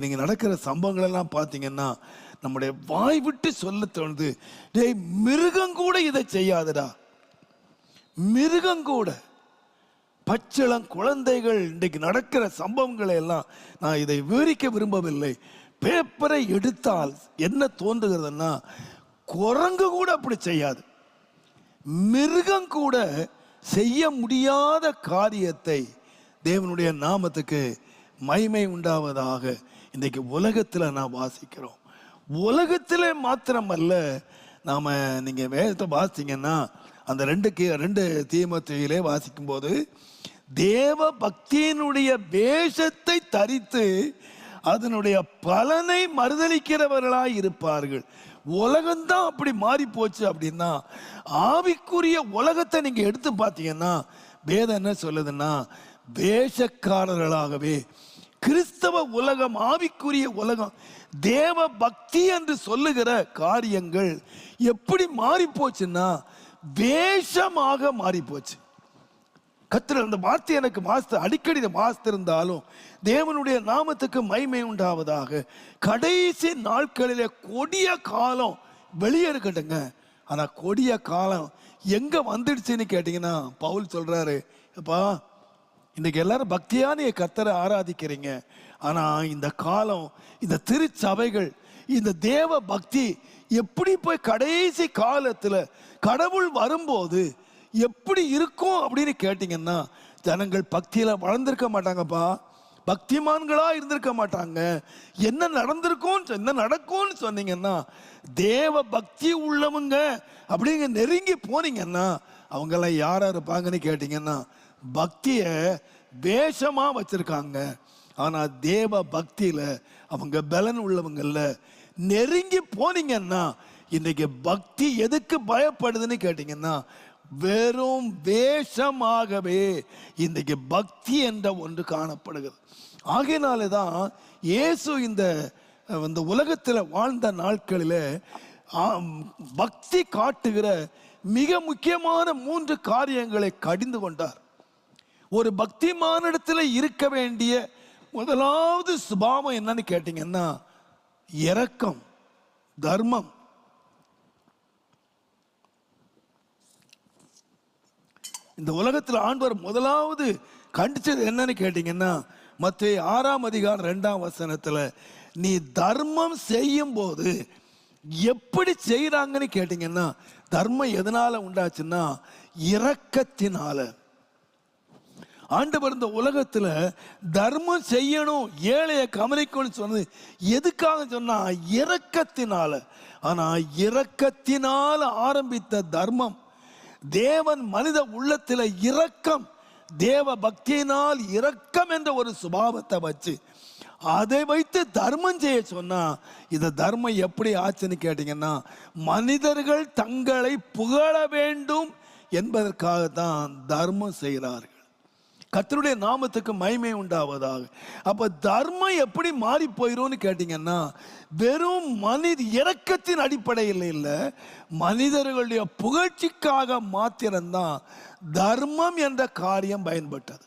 நீங்க நடக்கிற சம்பவங்கள் எல்லாம் பார்த்தீங்கன்னா நம்முடைய வாய் விட்டு சொல்ல தோணுது டேய் மிருகம் கூட இதை செய்யாதடா. மிருகம் கூட. பச்சிளம் குழந்தைகள் இன்றைக்கு நடக்கிற சம்பவங்களை எல்லாம் நான் இதை விவரிக்க விரும்பவில்லை. பேப்பரை எடுத்தால் என்ன தோன்றுகிறதுன்னா குரங்கு கூட அப்படி செய்யாது. மிருகம் கூட செய்ய முடியாத காரியத்தை தேவனுடைய நாமத்துக்கு மைமை உண்டாவதாக இன்றைக்கி உலகத்தில் நான் வாசிக்கிறோம். உலகத்தில் மாத்திரமல்ல நாம் நீங்கள் வேதத்தை வாசிங்கன்னா அந்த ரெண்டு கீ ரெண்டு தீமத்தையிலே வாசிக்கும்போது தேவ பக்தியினுடைய வேஷத்தை தரித்து அதனுடைய பலனை மறுதளிக்கிறவர்களாய் இருப்பார்கள். உலகம்தான் அப்படி மாறி போச்சு அப்படின்னா ஆவிக்குரிய உலகத்தை நீங்கள் எடுத்து பார்த்தீங்கன்னா வேதம் என்ன சொல்லுதுன்னா வேஷக்காரர்களாகவே கிறிஸ்தவ உலகம் ஆவிக்குரிய உலகம் தேவ பக்தி என்று சொல்லுகிற காரியங்கள் எப்படி மாறி போச்சுன்னா வேஷமாக மாறி போச்சு கத்திர அந்த வார்த்தை எனக்கு மாஸ்து அடிக்கடி மாஸ்து இருந்தாலும் தேவனுடைய நாமத்துக்கு மைமை உண்டாவதாக. கடைசி நாட்களில் கொடிய காலம் வெளியே இருக்கட்டுங்க. ஆனால் கொடிய காலம் எங்கே வந்துடுச்சுன்னு கேட்டிங்கன்னா பவுல் சொல்கிறாரு அப்பா இன்னைக்கு எல்லாரும் பக்தியான கத்தரை ஆராதிக்கிறீங்க. ஆனால் இந்த காலம் இந்த திருச்சபைகள் இந்த தேவ பக்தி எப்படி போய் கடைசி காலத்தில் கடவுள் வரும்போது எப்படி இருக்கும் அப்படின்னு கேட்டிங்கன்னா ஜனங்கள் பக்தியில் வளர்ந்துருக்க மாட்டாங்கப்பா. பக்திமான்களாக இருந்திருக்க மாட்டாங்க. என்ன நடந்திருக்கும் என்ன நடக்கும்னு சொன்னீங்கன்னா தேவ பக்தி உள்ளவங்க அப்படிங்க நெருங்கி போனீங்கன்னா அவங்கெல்லாம் யாராக இருப்பாங்கன்னு கேட்டிங்கன்னா பக்திய வேஷமா வச்சிருக்காங்க. ஆனா தேவ பக்தியில அவங்க பலன் உள்ளவங்கல்ல. நெருங்கி போனீங்கன்னா இன்னைக்கு பக்தி எதுக்கு பயப்படுதுன்னு கேட்டீங்கன்னா வெறும் வேஷமாகவே இன்றைக்கு பக்தி என்ற ஒன்று காணப்படுகிறது. ஆகையினாலே தான் இயேசு இந்த இந்த உலகத்தில் வாழ்ந்த நாட்களில் பக்தி காட்டுகிற மிக முக்கியமான மூன்று காரியங்களை கடிந்து கொண்டார். ஒரு பக்திமானிடத்தில் இருக்க வேண்டிய முதலாவது சுபாவம் என்னன்னு கேட்டீங்கன்னா இரக்கம் தர்மம். இந்த உலகத்தில் ஆண்டவர் முதலாவது கண்டிச்சது என்னன்னு கேட்டீங்கன்னா மற்ற ஆறாம் அதிகாரம் ரெண்டாம் வசனத்தில் நீ தர்மம் செய்யும் போது எப்படி செய்கிறாங்கன்னு கேட்டீங்கன்னா தர்மம் எதனால உண்டாச்சுன்னா இரக்கத்தினால. ஆண்டவர் இந்த உலகத்தில் தர்மம் செய்யணும் ஏழையை கவனிக்கணும்னு சொன்னது எதுக்காக சொன்னால் இரக்கத்தினால. ஆனால் இரக்கத்தினால் ஆரம்பித்த தர்மம் தேவன் மனித உள்ளத்தில் இரக்கம் தேவ பக்தியினால் இரக்கம் என்ற ஒரு சுபாவத்தை வச்சு அதை வைத்து தர்மம் செய்ய சொன்னா இந்த தர்மம் எப்படி ஆச்சுன்னு கேட்டிங்கன்னா மனிதர்கள் தங்களை புகழ வேண்டும் என்பதற்காக தான் தர்மம் செய்கிறார்கள். கத்தருடைய நாமத்துக்கு மகிமை உண்டாவதாக. அப்போ தர்மம் எப்படி மாறி போயிரும்னு கேட்டிங்கன்னா வெறும் மனித இரக்கத்தின் அடிப்படையில் இல்லை மனிதர்களுடைய புகழ்ச்சிக்காக மாத்திரம்தான் தர்மம் என்ற காரியம் பயன்பட்டது.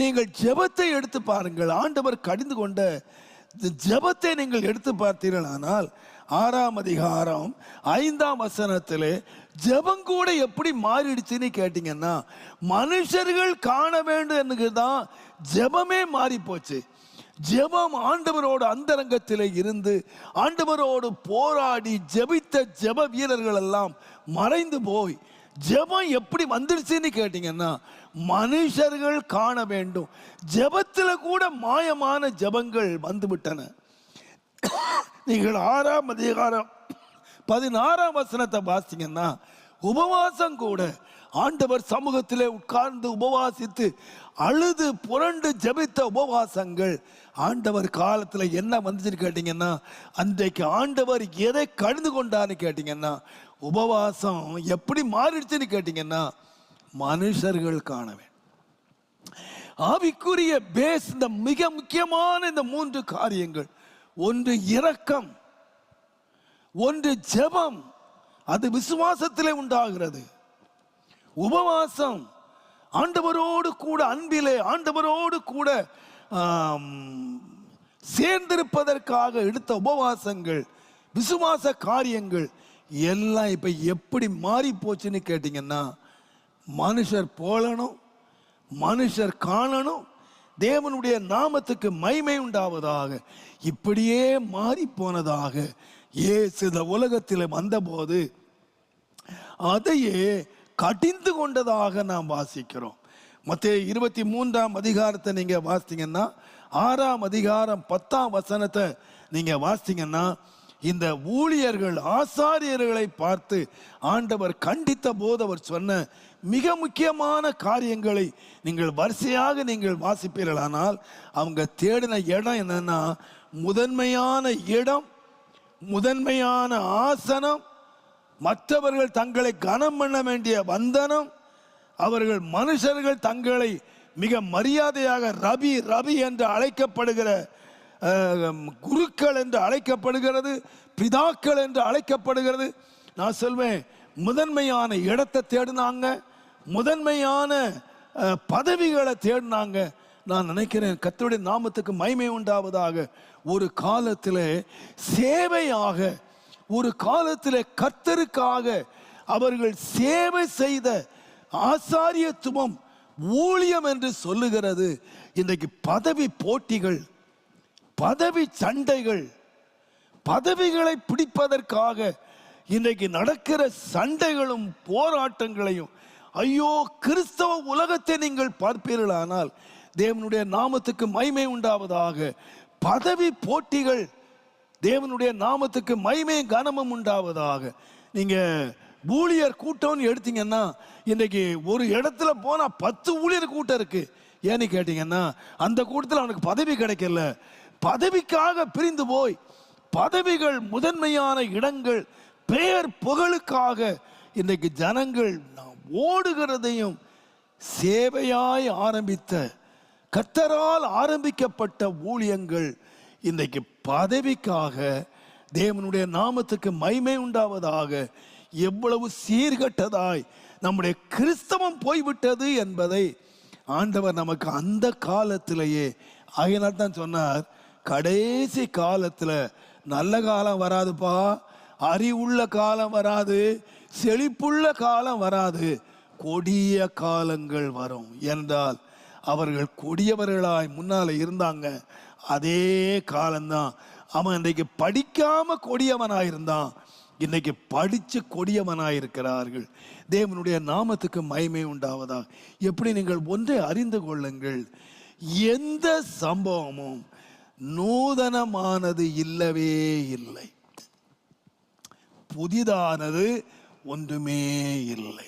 நீங்கள் ஜெபத்தை எடுத்து பாருங்கள். ஆண்டவர் கடிந்து கொண்ட ஜெபத்தை நீங்கள் எடுத்து பார்த்தீர்களானால் ஆறாம் அதிகாரம் ஐந்தாம் வசனத்தில் ஜெபம் கூட எப்படி மாறிடுச்சுன்னு கேட்டிங்கன்னா மனுஷர்கள் காண வேண்டும் என்று தான் ஜெபமே மாறி போச்சு ஜெபம் ஆண்டவரோட அந்தரங்கத்தில் இருந்து ஆண்டவரோடு போராடி ஜெபித்த ஜெப வீரர்கள் எல்லாம் மறைந்து போய் ஜெபம் எப்படி வந்துருச்சுன்னு கேட்டிங்கன்னா மனுஷர்கள் காண வேண்டும். ஜெபத்தில் கூட மாயமான ஜெபங்கள் வந்துவிட்டன. நீங்கள் ஆறாம் அதிகாரம் பதினாறாம் வசனத்தை வாசிங்கன்னா உபவாசம் கூட. ஆண்டவர் சமூகத்திலே உட்கார்ந்து உபவாசித்து அழுது புரண்டு ஜெபித்த உபவாசங்கள். ஆண்டவர் காலத்தில் என்ன வந்துச்சுன்னு கேட்டிங்கன்னா அன்றைக்கு ஆண்டவர் எதை கடிந்து கொண்டான்னு கேட்டிங்கன்னா உபவாசம் எப்படி மாறிடுச்சுன்னு கேட்டிங்கன்னா மனுஷர்கள் காணவே. ஆவிக்குரிய பேஸ் இந்த மிக முக்கியமான இந்த மூன்று காரியங்கள். ஒன்று இரக்கம் ஒன்று ஜெபம். அது விசுவாசத்திலே உண்டாகிறது. உபவாசம் ஆண்டவரோடு கூட அன்பிலே ஆண்டவரோடு கூட சேர்ந்திருப்பதற்காக எடுத்த உபவாசங்கள் விசுவாச காரியங்கள் எல்லாம் இப்போ எப்படி மாறி போச்சுன்னு கேட்டிங்கன்னா மனுஷர் போலணும் மனுஷர் காணணும் தேவனுடைய நாமத்துக்கு மைமை உண்டாவதாக. இப்படியே மாறி போனதாக ஏசு இந்த உலகத்தில் வந்தபோது அதையே கடிந்து கொண்டதாக நாம் வாசிக்கிறோம். மற்ற இருபத்தி மூன்றாம் அதிகாரத்தை நீங்கள் வாசித்தீங்கன்னா ஆறாம் அதிகாரம் பத்தாம் வசனத்தை நீங்கள் வாசித்தீங்கன்னா இந்த ஊழியர்கள் ஆசாரியர்களை பார்த்து ஆண்டவர் கண்டித்த போது அவர் சொன்ன மிக முக்கியமான காரியங்களை நீங்கள் வரிசையாக நீங்கள் வாசிப்பீர்களானால் அவங்க தேடின இடம் என்னன்னா முதன்மையான இடம் முதன்மையான ஆசனம் மற்றவர்கள் தங்களை கனம் பண்ண வேண்டிய வந்தனம் அவர்கள் மனுஷர்கள் தங்களை மிக மரியாதையாக ரவி ரவி என்று அழைக்கப்படுகிற குருக்கள் என்று அழைக்கப்படுகிறது பிதாக்கள் என்று அழைக்கப்படுகிறது. நான் சொல்வேன் முதன்மையான இடத்தை தேடினாங்க முதன்மையான பதவிகளை தேடினாங்க. நான் நினைக்கிறேன் கத்தருடைய நாமத்துக்கு மைமை உண்டாவதாக. ஒரு காலத்தில் சேவையாக ஒரு காலத்தில் கத்தருக்காக அவர்கள் சேவை செய்த ஆசாரியத்துவம் ஊழியம் என்று சொல்லுகிறது. இன்றைக்கு பதவி போட்டிகள் பதவி சண்டைகள் பதவிகளை பிடிப்பதற்காக இன்றைக்கு நடக்கிற சண்டைகளும் போராட்டங்களையும் ஐயோ கிறிஸ்தவ உலகத்தை நீங்கள் பார்ப்பீர்களானால் தேவனுடைய நாமத்துக்கு மைமை உண்டாவதாக பதவி போட்டிகள் தேவனுடைய நாமத்துக்கு மைமை கனமும் உண்டாவதாக. நீங்கள் ஊழியர் கூட்டம்னு எடுத்தீங்கன்னா இன்றைக்கி ஒரு இடத்துல போனால் பத்து ஊழியர் கூட்டம் இருக்குது ஏன்னு கேட்டிங்கன்னா அந்த கூட்டத்தில் அவனுக்கு பதவி கிடைக்கல. பதவிக்காக பிரிந்து போய் பதவிகள் முதன்மையான இடங்கள் பெயர் புகழுக்காக இன்றைக்கு ஜனங்கள் நாம் ஓடுகிறதையும் சேவையாய் ஆரம்பித்த கத்தரால் ஆரம்பிக்கப்பட்ட ஊழியங்கள் இன்றைக்கு பதவிக்காக தேவனுடைய நாமத்துக்கு மைமை உண்டாவதாக எவ்வளவு சீர்கட்டதாய் நம்முடைய கிறிஸ்தவம் போய்விட்டது என்பதை ஆண்டவர் நமக்கு அந்த காலத்திலேயே ஆகையினால் தான் சொன்னார் கடைசி காலத்தில் நல்ல காலம் வராதுப்பா. அறிவுள்ள காலம் வராது செழிப்புள்ள காலம் வராது. கொடிய காலங்கள் வரும். என்றால் அவர்கள் கொடியவர்களாய் முன்னால் இருந்தாங்க. அதே காலம்தான். அவன் இன்றைக்கு படிக்காம கொடியவனாக இருந்தான். இன்னைக்கு படிச்சு கொடியவனாக இருக்கிறார்கள். தேவனுடைய நாமத்துக்கு மயமே உண்டாவதா எப்படி நீங்கள் ஒன்றை அறிந்து கொள்ளுங்கள். எந்த சம்பவமும் நூதனமானது இல்லவே இல்லை. புதிதானது ஒன்றுமே இல்லை.